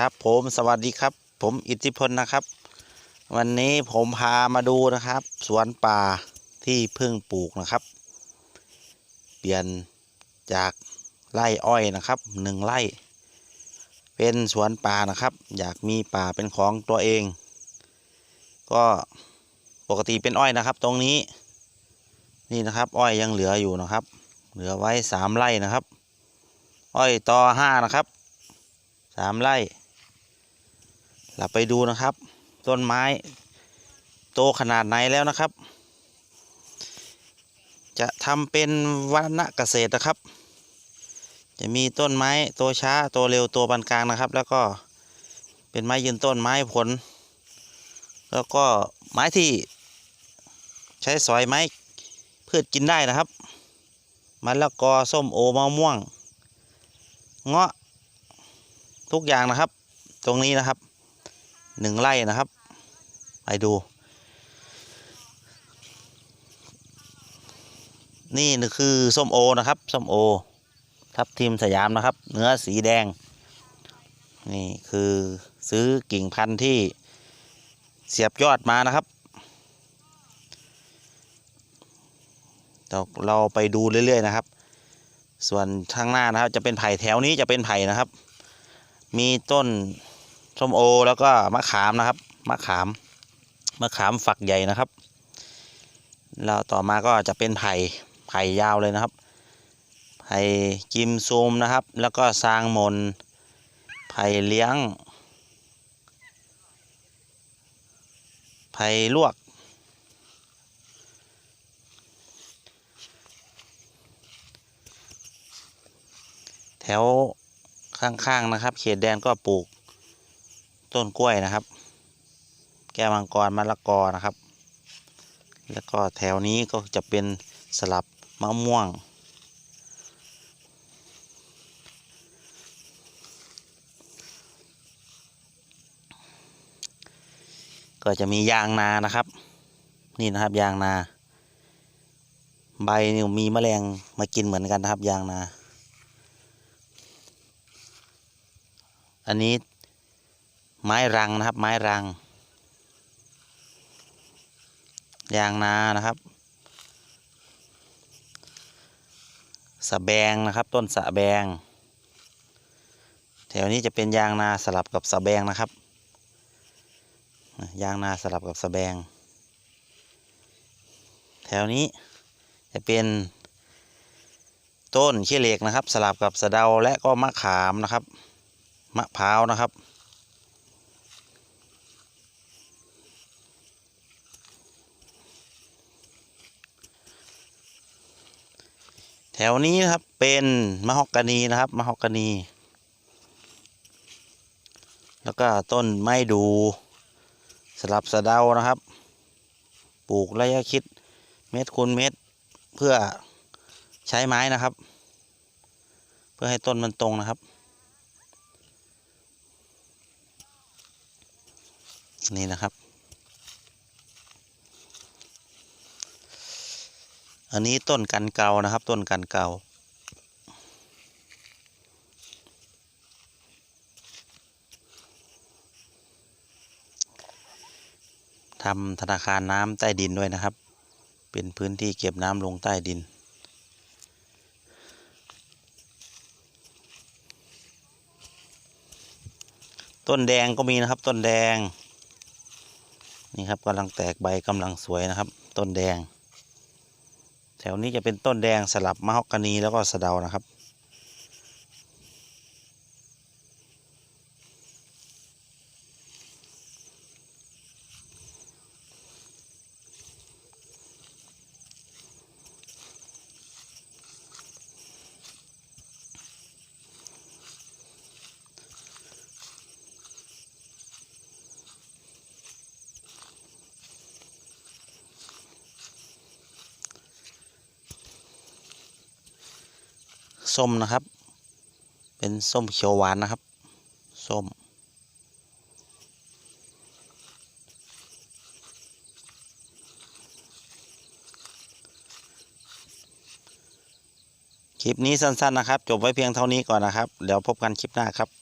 ครับผมสวัสดีครับ ผมอิทธิพลนะครับ วันนี้ผมพามาดูนะครับ สวนป่าที่เพิ่งปลูกนะครับ เปลี่ยนจากไร่อ้อยนะครับหนึ่งไร่ เป็นสวนป่านะครับ อยากมีป่าเป็นของตัวเอง ก็ปกติเป็นอ้อยนะครับ ตรงนี้นี่นะครับ อ้อยยังเหลืออยู่นะครับ เหลือไว้สามไร่นะครับ อ้อยต่อห้านะครับสามไร่ เราไปดูนะครับ ต้นไม้โตขนาดไหนแล้วนะครับ จะทำเป็นวัฒนเกษตรนะครับ จะมีต้นไม้โตช้าโตเร็วโตปานกลางนะครับ แล้วก็เป็นไม้ยืนต้นไม้ผล แล้วก็ไม้ที่ใช้สอยไม้พืชกินได้นะครับมะละกอส้มโอมะม่วง เงาะทุกอย่างนะครับ ตรงนี้นะครับ หนึ่งไร่นะครับ ไปดู นี่คือส้มโอนะครับส้มโอ ทับทิมสยามนะครับ เนื้อสีแดง นี่คือซื้อกิ่งพันธุ์ที่เสียบยอดมานะครับ เราเราไปดูเรื่อย ๆ นะครับ ส่วนข้างหน้านะครับจะเป็นไผ่แถวนี้จะเป็นไผ่นะครับ มีต้น ส้มโอแล้วก็มะขามนะครับมะขามมะขามฝักใหญ่นะครับ แล้วต่อมาก็จะเป็นไผ่ไผ่ยาวเลยนะครับ ไผ่กิมซูมนะครับ แล้วก็ซางมน ไผ่เลี้ยง ไผ่ลวก แถวข้างๆนะครับ เขตแดนก็ปลูก ต้นกล้วยนะครับ แก้วมังกรมะละกอนะครับ แล้วก็แถวนี้ก็จะเป็นสลับมะม่วง ก็จะมียางนานะครับ นี่นะครับยางนา ใบนี่มีแมลงมากินเหมือนกันนะครับยางนา อันนี้ ไม้รังนะครับ ไม้รัง ยางนานะครับ สะแบงนะครับ ต้นสะแบง แถวนี้จะเป็นยางนาสลับกับสะแบงนะครับ ยางนาสลับกับสะแบง แถวนี้จะเป็นต้นขี้เหล็กนะครับ สลับกับสะเดาและก็มะขามนะครับ มะพร้าวนะครับ ถวนี้นะครับเป็นมะฮอกกานีนะครับมะฮอกกานี แล้วก็ต้นไม้ดูสลับสะเดานะครับ ปลูกระยะคิดเม็ดคูณเม็ดเพื่อใช้ไม้นะครับ เพื่อให้ต้นมันตรงนะครับ นี่นะครับ อันนี้ต้นกันเกานะครับ ต้นกันเกาทำธนาคารน้ำใต้ดินด้วยนะครับ เป็นพื้นที่เก็บน้ำลงใต้ดิน ต้นแดงก็มีนะครับ ต้นแดง นี่ครับกำลังแตกใบกำลังสวยนะครับ ต้นแดง แถวนี้จะเป็นต้นแดงสลับมะฮอกกานีแล้วก็สะเดานะครับ ส้มนะครับ เป็นส้มเขียวหวานนะครับ ส้ม คลิปนี้สั้นๆนะครับ จบไว้เพียงเท่านี้ก่อนนะครับ เดี๋ยวพบกันคลิปหน้าครับ